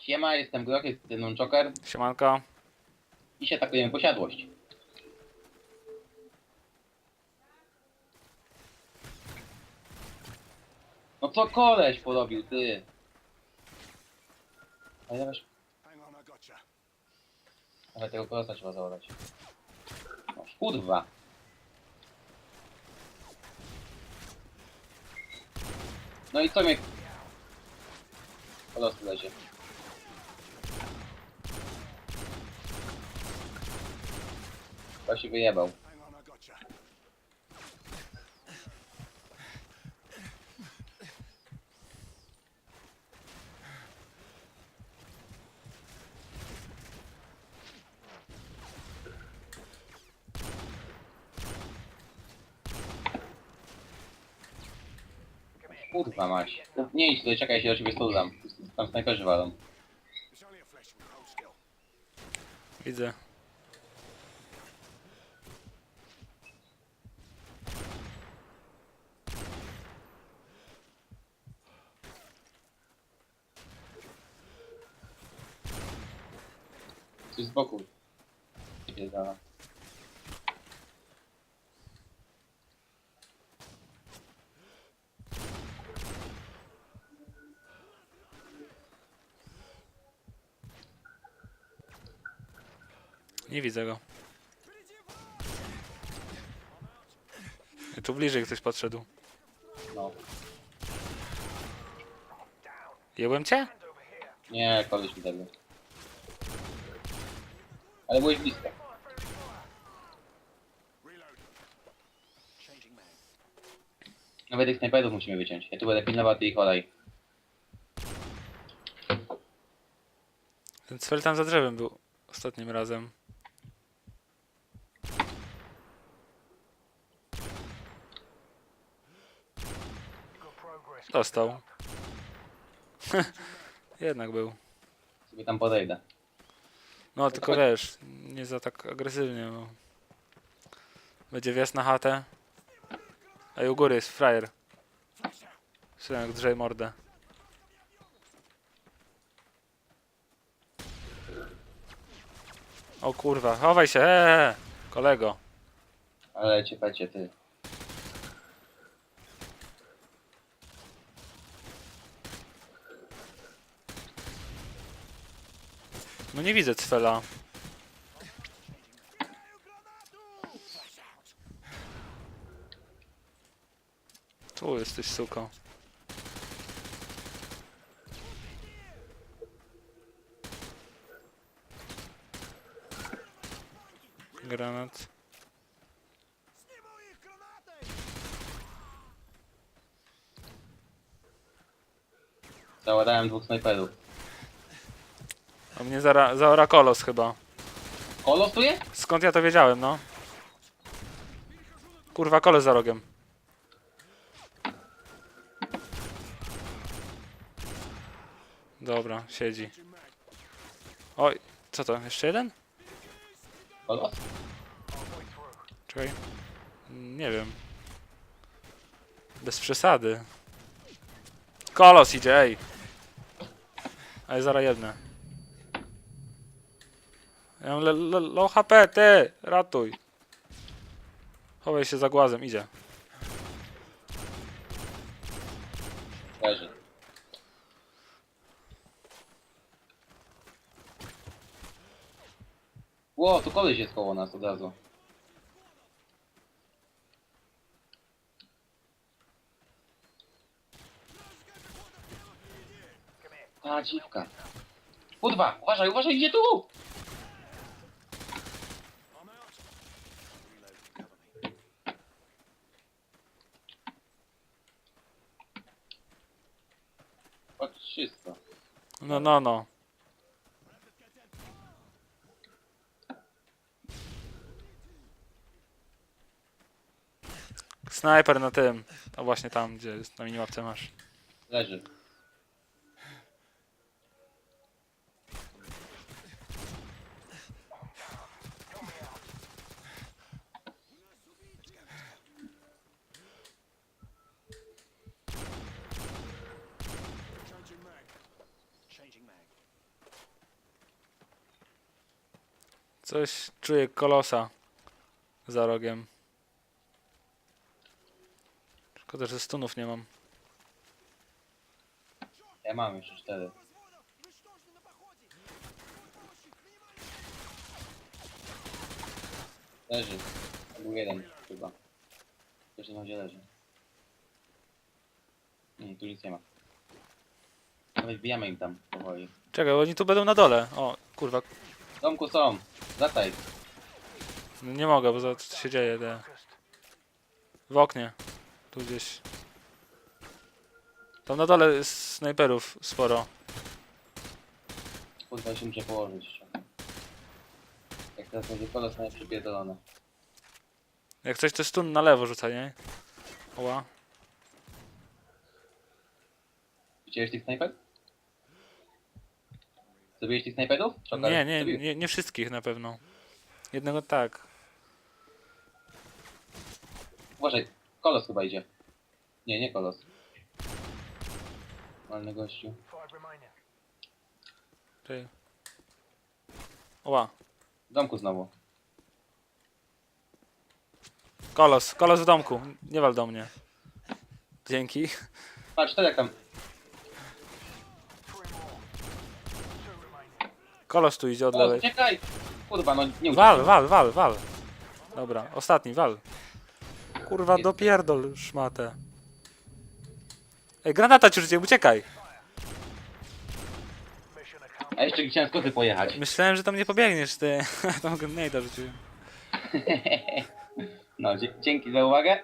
Siema, jestem Grok, jest ten Joker Siemanko. i się atakujemy posiadłość. No co koleś porobił, ty? A ja wiesz, ale tego kolosa trzeba załadać. No, kurwa. No i co mnie... Kolos tu lezie. To się wyjebał. Kurwa mać. No, Nie idź tutaj, czekaj się, do ciebie. Tam snajperzy walą. Widzę. Coś z boku. Pierdala. Nie widzę go. Tu bliżej ktoś podszedł. No. Jełem cię? Nie, koleś mi zabił. Ale byłeś blisko. Nawet tych snajperów musimy wyciąć. Ja tu będę pilnował tej kolej. Ten cel tam za drzewem był ostatnim razem. Dostał. Jednak był. Sobie tam podejdę. No tylko wiesz, nie za tak agresywnie, bo... Będzie wjazd na chatę. Ej, u góry jest frajer. Słyszałem jak drzeje mordę. O kurwa, chowaj się, eee, kolego. Ale cię pecie, ty. No nie widzę cfela. Tu jesteś, suko. Granat. Załadałem dwóch snajperów. A mnie zara, zaora kolos chyba. Kolos tu jest? Skąd ja to wiedziałem, no? Kurwa, kolos za rogiem. Dobra, siedzi. Oj, co to? Jeszcze jeden? Kolos? Czekaj. Nie wiem. Bez przesady. Kolos idzie, ej. Ale zaraz jedne. Ja mam low HP, ty! Ratuj. Chowaj się za głazem, idzie. Leży. Ło, tu koleś jest koło nas od razu. Ta dziwka. Kurwa, uważaj, uważaj, idzie tu! Patrz, wszystko. No, no, no. Snajper na tym. A właśnie tam, gdzie jest na minimapce masz. Leży. Coś czuję kolosa za rogiem. Szkoda, że stunów nie mam. Ja mam jeszcze cztery. Leży. To był jeden chyba. Też nie gdzie leży. Nie, tu nic nie ma. Ale wbijamy im tam powoli. Czekaj, oni tu będą na dole. O, kurwa. Domku są! Zataj! No nie mogę, bo za co się dzieje. Te... W oknie. Tu gdzieś. Tam na dole jest snajperów sporo. Kurwa się muszę położyć jeszcze. Jak teraz będzie kolos najprzypierdolone. Jak coś to stun na lewo rzuca, nie? Oła. Widziałeś tych snajperów? Zrobiłeś tych snajperów? Czokar? Nie, nie, Zrobiłeś? nie, nie wszystkich na pewno. Jednego tak. Uważaj, kolos chyba idzie. Nie, nie kolos. Malny gościu. Czekaj. Oła. W domku znowu. Kolos, kolos w domku. Nie wal do mnie. Dzięki. Patrz, czterech tam. Kolos tu idzie od lewej. uciekaj! Kurwa, no nie Wal, wal, wal, wal. Dobra, ostatni, wal. Kurwa, dopierdol szmatę. Ej, granata ci rzuciłem, uciekaj. A jeszcze chciałem z koty pojechać. Myślałem, że tam nie pobiegniesz, ty. Tam grenade rzuciłem. No, dzie- dzięki za uwagę.